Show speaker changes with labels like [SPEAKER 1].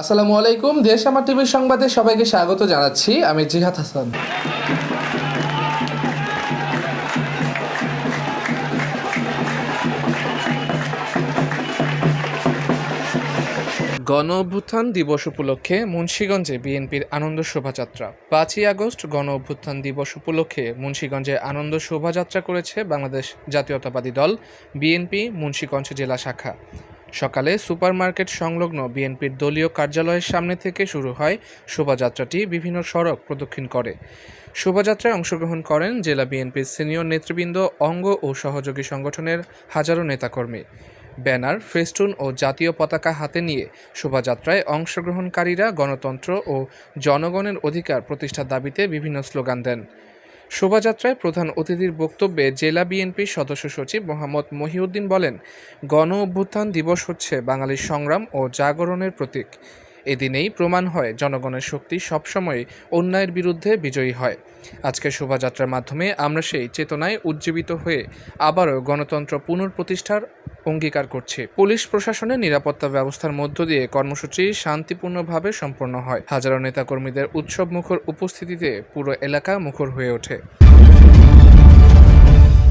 [SPEAKER 1] আসসালামু আলাইকুম। দেশ আমার টিভির সংবাদে সবাইকে স্বাগত জানাচ্ছি। আমি জিহাদ হাসান। গণ অভ্যুত্থান দিবস উপলক্ষে মুন্সীগঞ্জে বিএনপির আনন্দ শোভাযাত্রা। পাঁচই আগস্ট গণ অভ্যুত্থান দিবস উপলক্ষে মুন্সীগঞ্জে আনন্দ শোভাযাত্রা করেছে বাংলাদেশ জাতীয়তাবাদী দল, বিএনপি, মুন্সীগঞ্জ জেলা শাখা। সকালে সুপারমার্কেট সংলগ্ন বিএনপির দলীয় কার্যালয়ের সামনে থেকে শুরু হয় শোভাযাত্রাটি বিভিন্ন সড়ক প্রদক্ষিণ করে। শোভাযাত্রায় অংশগ্রহণ করেন জেলা বিএনপির সিনিয়র নেতৃবৃন্দ, অঙ্গ ও সহযোগী সংগঠনের হাজারো নেতাকর্মী। ব্যানার, ফেস্টুন ও জাতীয় পতাকা হাতে নিয়ে শোভাযাত্রায় অংশগ্রহণকারীরা গণতন্ত্র ও জনগণের অধিকার প্রতিষ্ঠার দাবিতে বিভিন্ন স্লোগান দেন। শোভাযাত্রায় প্রধান অতিথির বক্তব্যে জেলা বিএনপির সদস্য সচিব মোহাম্মদ মহিউদ্দিন বলেন, গণ অভ্যুত্থান দিবস হচ্ছে বাঙালির সংগ্রাম ও জাগরণের প্রতীক। এদিনেই প্রমাণ হয় জনগণের শক্তি সবসময় অন্যায়ের বিরুদ্ধে বিজয়ী হয়। আজকের শোভাযাত্রার মাধ্যমে আমরা সেই চেতনায় উজ্জীবিত হয়ে আবারও গণতন্ত্র পুনঃপ্রতিষ্ঠার অঙ্গীকার করছে। পুলিশ প্রশাসনের নিরাপত্তা ব্যবস্থার মধ্য দিয়ে কর্মসূচি শান্তিপূর্ণভাবে সম্পন্ন হয়। হাজারো নেতাকর্মীদের উৎসব মুখর উপস্থিতিতে পুরো এলাকা মুখর হয়ে ওঠে।